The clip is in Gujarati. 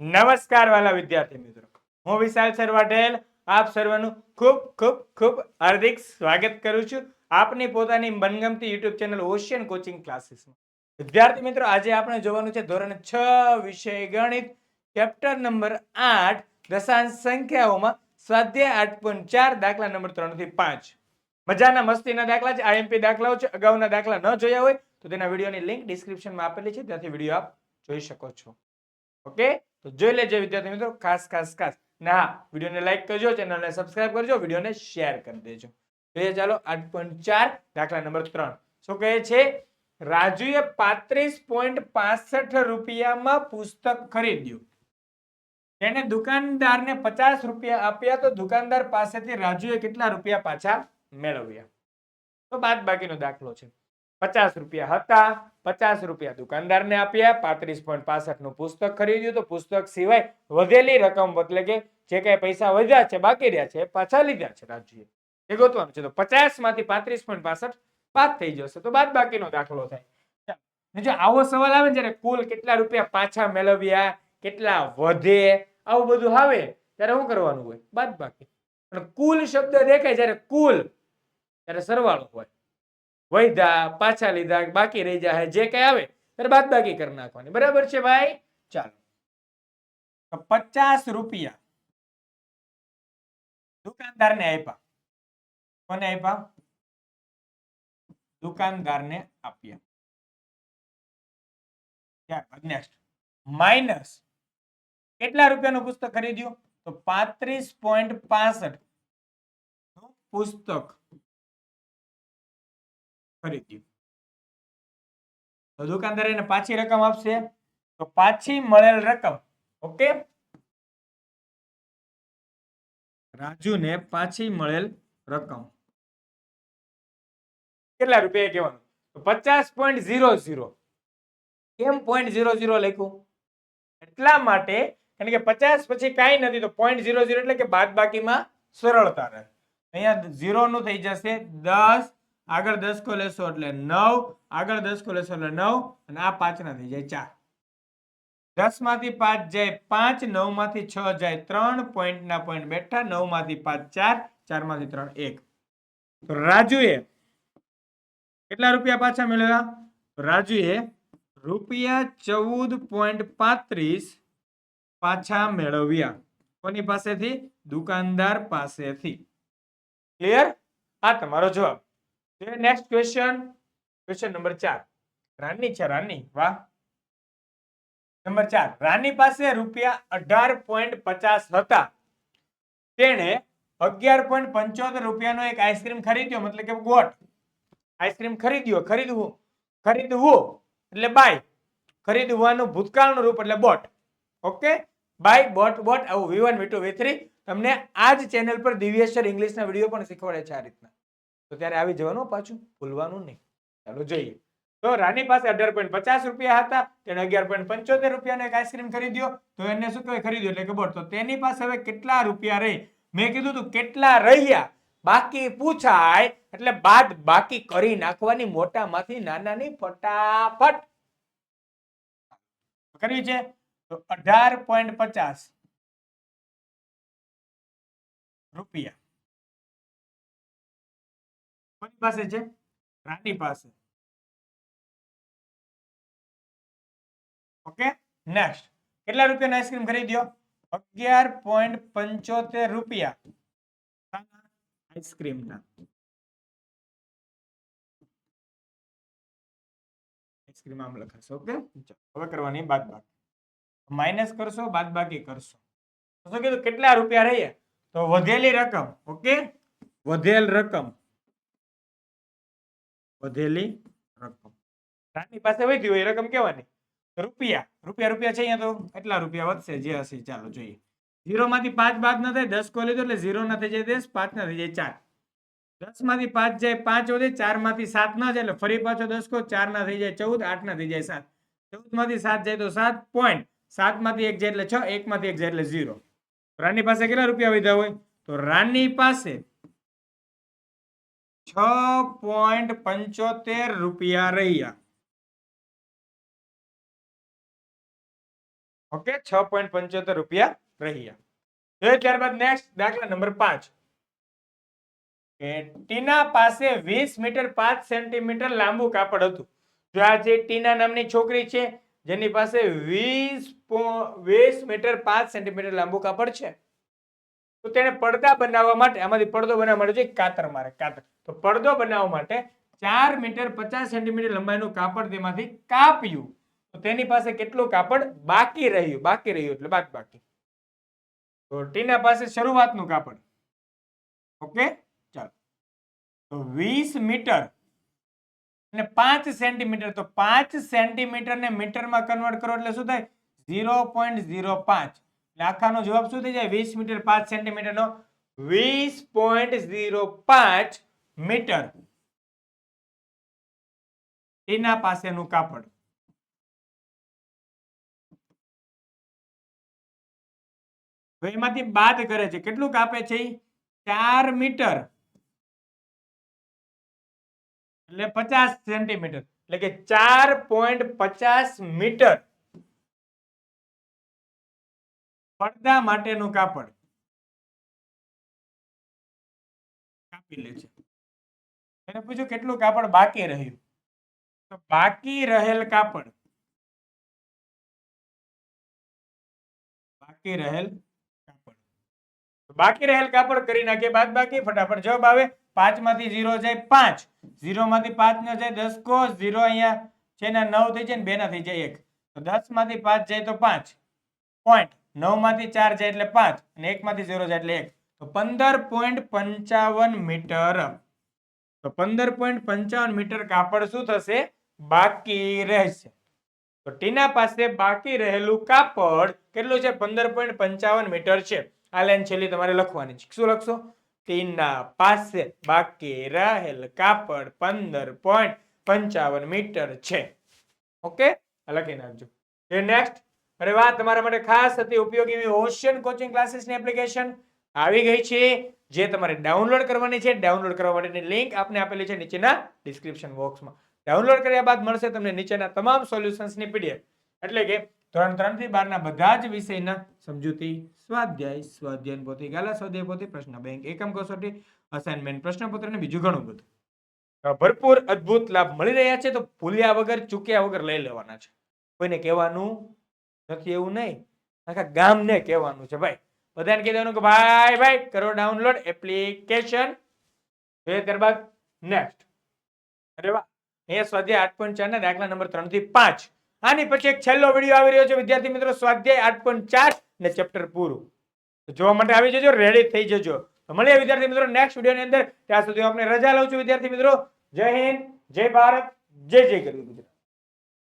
નમસ્કાર વાલા વિદ્યાર્થી મિત્રો. હું વિશાલ સર વાઢેલ આપ સર્વનું ખૂબ ખૂબ ખૂબ હાર્દિક સ્વાગત કરું છું આપની પોતાની મનગમતી યુટ્યુબ ચેનલ ઓશિયન કોચિંગ ક્લાસીસમાં વિદ્યાર્થી મિત્રો, આજે આપણે જોવાનું છે ધોરણ છ વિષય ગણિત ચેપ્ટર નંબર આઠ, દશાંશ સંખ્યાઓમાં સ્વાધ્યાય આઠ પોઈન્ટ ચાર, દાખલા નંબર ત્રણથી પાંચ. મજાના, મસ્તીના દાખલા છે આઈએમપી દાખલાઓ છે, અગાઉના દાખલા ન જોયા હોય તો તેના વિડીયોની લિંક ડિસ્ક્રિપ્શનમાં આપેલી છે, ત્યાંથી વીડિયો આપ જોઈ શકો છો. ઓકે? તો જોઈ લેજો વિદ્યાર્થી મિત્રો, ખાસ ખાસ ખાસ. ના, વિડીયોને લાઈક કરજો, ચેનલને સબસ્ક્રાઇબ કરજો, વિડીયોને શેર કરી દેજો. જોઈએ ચાલો આઠ પોઈન્ટ ચાર, દાખલા નંબર ત્રણ. શું કહે છે? રાજુએ પાંત્રીસ પોઈન્ટ પાસઠ રૂપિયામાં પુસ્તક ખરીદ્યું. તેને દુકાનદારને પચાસ રૂપિયા આપ્યા તો દુકાનદાર પાસેથી રાજુએ કેટલા રૂપિયા પાછા મેળવ્યા? તો બાદ બાકીનો દાખલો છે. પચાસ રૂપિયા હતા, પચાસ રૂપિયા દુકાનદારને આપ્યા, પાંત્રીસ પોઈન્ટ પાસઠનું પુસ્તક ખરીદ્યું તો પુસ્તક સિવાય વધેલી રકમ એટલે કે જે કઈ પૈસા વધ્યા છે, બાકી રહ્યા છે પાછા લીધા છે રાજ્યએ. એ ગોતવાનું છે. તો પચાસમાંથી પાંત્રીસ પોઈન્ટ પાસઠ પાસ થઈ જશે. તો બાદ બાકીનો દાખલો થાય. જો આવો સવાલ આવે જ્યારે કુલ કેટલા રૂપિયા પાછા મેળવ્યા, કેટલા વધે, આવું બધું આવે, ત્યારે શું કરવાનું હોય? બાદ બાકી પણ કુલ શબ્દ દેખાય જ્યારે કુલ, ત્યારે સરવાળો હોય. વૈધા, પાછા લીધા, બાકી રહી જાય જે કઈ આવે, ત્યારે બાદ બાકી કરી નાખવાની. બરાબર છે ભાઈ? ચાલો. પચાસ રૂપિયા દુકાનદારને આપ્યા. કોને આપ્યા? દુકાનદારને આપ્યા. માઇનસ કેટલા રૂપિયાનું પુસ્તક ખરીદ્યું? તો પાંત્રીસ પોઈન્ટ પાસઠ. પુસ્તક? ખરીદ્યું. દુકાનદાર એને પાછી રકમ આપશે, તો પાછી મળેલ રકમ, ઓકે? રાજુને પાછી મળેલ રકમ. કેટલા રૂપિયા કહેવાનું? પચાસ પોઈન્ટ ઝીરો ઝીરો કેમ પોઈન્ટ ઝીરો ઝીરો લખ્યું? એટલા માટે, કારણ કે પચાસ પછી કાંઈ નથી, તો પોઈન્ટ ઝીરો ઝીરો એટલે કે બાદ બાકીમાં સરળતા રહે. અહીંયા ઝીરો નું થઈ જશે દસ આગળ દસ કો લેશો એટલે નવ, આગળ દસ કો લેશો એટલે નવ, અને આ પાંચ ના થઈ જાય ચાર. દસમાંથી પાંચ જાય પાંચ નવમાંથી છ જાય ત્રણ પોઈન્ટ ના પોઈન્ટ બેઠા નવમાંથી પાંચ ચાર ચારમાંથી ત્રણ એક. તો રાજુએ કેટલા રૂપિયા પાછા મેળવ્યા? રાજુએ રૂપિયા ચૌદ પોઈન્ટ પાંત્રીસ પાછા મેળવ્યા. કોની પાસેથી? દુકાનદાર પાસેથી. ક્લિયર? આ તમારો જવાબ. નેક્સ્ટ ક્વેશ્ચન ક્વેશ્ચન નંબર ચાર. રાની છે, રાની. વાહ. નંબર ચાર. રાની પાસે રૂપિયા અઢાર પોઈન્ટ પચાસ હતા. તેણે અગિયાર પોઈન્ટ પંચોતેર રૂપિયાનો એક આઈસ્ક્રીમ ખરીદ્યો, મતલબ કે ગોટ આઈસ્ક્રીમ ખરીદ્યો, ખરીદવું ખરીદવું, એટલે બાય ખરીદવાનું ભૂતકાળનું રૂપ, એટલે bought okay buy bought bought આવું V one V two V three તમને આ જ ચેનલ પર દિવ્યેશ્વર ઇંગ્લિશના વીડિયો પણ શીખવાડે છે આ રીતના. તો ત્યારે આવી જવાનું પાછું, ભૂલવાનું નહીં. ચાલો જોઈએ. તો રાની પાસે અઢાર પોઈન્ટ પચાસ રૂપિયા હતા તેને અગિયાર પોઈન્ટ પંચોતેર રૂપિયાનો એક આઈસ્ક્રીમ ખરીદ્યો. તો એને શું કહેવાય? ખરીદ્યો, એટલે ખબર. તો તેની પાસે હવે કેટલા રૂપિયા રહી? મેં કીધું તું કેટલા રહ્યા? બાકી પૂછાય, એટલે બાદ બાકી કરી નાખવાની મોટામાંથી નાનાની ફટાફટ. કરવી છે. તો અઢાર પોઈન્ટ પચાસ રૂપિયા. પાસે છે? રાની પાસે. Okay, next. કેટલા રૂપિયાનો આઈસ્ક્રીમ ખરીદ્યો? અગિયાર પોઈન્ટ પંચોતેર રૂપિયા. આઈસ્ક્રીમના. આઈસ્ક્રીમ આમ લખાશે, ઓકે? હવે કરવાની બાદ બાકી માઇનસ કરશો બાદ બાકી કરશો. તો શું કીધું? કેટલા રૂપિયા રહ્યા તો વધેલી રકમ, ઓકે? વધેલ રકમ. વધેલી રકમ. રાની પાસે વધી હોય રકમ કહેવાની? રૂપિયા. રૂપિયા રૂપિયા છે અહીંયા તો? એટલા રૂપિયા વધશે. જે હશે ચાલો જોઈએ. ઝીરો માંથી પાંચ બાદ ન થાય, દસ કો એટલે ઝીરો ના થઈ જાય દસ, પાંચ ના થઈ જાય ચાર. દસમાંથી પાંચ જાય પાંચ વધે, ચારમાંથી સાત ના જાય એટલે ફરી પાછો દસ કો, ચાર ના થઈ જાય ચૌદ, આઠ ના થઈ જાય સાત. ચૌદમાંથી સાત જાય તો સાત પોઈન્ટ સાતમાંથી એક જાય એટલે છ, એક માંથી એક જાય એટલે ઝીરો રાની પાસે કેટલા રૂપિયા વધ્યા હોય? તો રાની પાસે છ પોઈન્ટ પંચોતેર રૂપિયા રહ્યા. ઓકે, છ પોઈન્ટ પંચોતેર રૂપિયા રહ્યા. જોઈએ ત્યારબાદ નેક્સ્ટ દાખલા નંબર પાંચ. ટીના પાસે વીસ મીટર પાંચ સેન્ટીમીટર લાંબુ કાપડ હતું. જો આ જે ટીના નામની છોકરી છે, જેની પાસે વીસ વીસ મીટર પાંચ સેન્ટીમીટર લાંબુ કાપડ છે તો તેને પડદા બનાવવા માટે, આમાંથી પડદો બનાવવા માટે જોઈએ, કાતર મારે, કાતર. તો પડદો બનાવવા માટે ચાર મીટર પચાસ સેન્ટીમીટર લંબાઈનું કાપડ તેમાંથી કાપ્યું. તો તેની પાસે કેટલું કાપડ? બાકી રહ્યું બાકી રહ્યું એટલે બાદ બાકી. તો ટીના પાસે શરૂઆતનું કાપડ. ઓકે, ચાલો. તો વીસ મીટર અને પાંચ સેન્ટીમીટર. તો પાંચ સેન્ટીમીટર ને મીટરમાં કન્વર્ટ કરો એટલે શું થાય? ઝીરો પોઈન્ટ ઝીરો પાંચ. આખાનો જવાબ શું થઈ જાય? વીસ મીટર પાંચ સેન્ટીમીટર નો વીસ પોઈન્ટ ઝીરો પાંચ મીટર. એના પાસેનું કાપડ. એમાંથી બાદ કરે છે. કેટલું કાપે છે? ચાર મીટર. એટલે પચાસ સેન્ટીમીટર. એટલે કે ચાર પોઈન્ટ પચાસ મીટર. પડદા માટેનું કાપડ. કાપી લે છે. એને પૂછ્યું, કેટલું કાપડ બાકી રહ્યું? તો બાકી રહેલ કાપડ. બાકી રહેલ કાપડ. બાકી રહેલ કાપડ કરી નાખીએ. બાદ બાકી ફટાફટ જવાબ આવે. પાંચમાંથી ઝીરો જાય પાંચ. ઝીરો માંથી પાંચ ન જાય દસ કો ઝીરો અહીંયા છે ને નવ થઈ જાય ને બે ના થઈ જાય એક. તો દસમાંથી પાંચ જાય તો પાંચ. પોઈન્ટ. નવમાંથી ચાર જાય એટલે પાંચ અને એક માંથી ઝીરો જાય એટલે એક. તો પંદર પોઈન્ટ પંચાવન મીટર. તો પંદર પોઈન્ટ પંચાવન મીટર કાપડ શું થશે? બાકી રહેશે. તો ટીના પાસે બાકી રહેલું કાપડ કેટલું છે? પંદર પોઈન્ટ પંચાવન મીટર છે. આ લાઈન છેલ્લી તમારે લખવાની છે. શું લખશો? ટીના પાસે બાકી રહેલ કાપડ પંદર પોઈન્ટ પંચાવન મીટર છે. ઓકે? લખી નાખજો. નેક્સ્ટ અરે વાહ, તમારા માટે ખાસ હતી ઉપયોગી એવી ઓશિયન કોચિંગ ક્લાસીસની એપ્લિકેશન આવી ગઈ છે, જે તમારે ડાઉનલોડ કરવાની છે. ડાઉનલોડ કરવા માટેની લિંક આપને આપેલી છે નીચેના ડિસ્ક્રિપ્શન બોક્સમાં ડાઉનલોડ કર્યા બાદ મળશે તમને નીચેના તમામ સોલ્યુશન્સની પીડીએફ એટલે કે ધોરણ ત્રણથી બારના બધા જ વિષયના સમજૂતી, સ્વાધ્યાય, સ્વાધ્યાયન પોથી, ગાલા સ્વાધ્યાય પોથી, પ્રશ્ન બેંક, એકમ કસોટી અસાઇનમેન્ટ પ્રશ્નપત્ર અને બીજું ઘણું બધું. ભરપૂર અદ્ભુત લાભ મળી રહ્યા છે, તો ભૂલ્યા વગર, ચૂક્યા વગર લઈ લેવાના છે. કોઈને કહેવાનું નથી એવું નહીં. આખા ગામને કહેવાનું છે ભાઈ. બધાને કહી દેવાનું કે ભાઈ ભાઈ, કરો ડાઉનલોડ એપ્લિકેશન જોઈએ ત્યારબાદ નેક્સ્ટ અરે વાહ. અહીંયા સ્વાધ્યાય આઠ પોઈન્ટ ચાર ના દાખલા નંબર ત્રણથી પાંચ. આની પછી એક છેલ્લો વીડિયો આવી રહ્યો છે. વિદ્યાર્થી મિત્રો, સ્વાધ્યાય આઠ પોઈન્ટ ચાર ને ચેપ્ટર પૂરું. જોવા માટે આવી જજો રેડી થઈ જજો. મળીએ વિદ્યાર્થી મિત્રો નેક્સ્ટ વિડીયોની અંદર. ત્યાં સુધી હું આપણે રજા લઉં છું વિદ્યાર્થી મિત્રો. જય હિન્દ, જય ભારત, જય જય ગરવી ગુજરાત.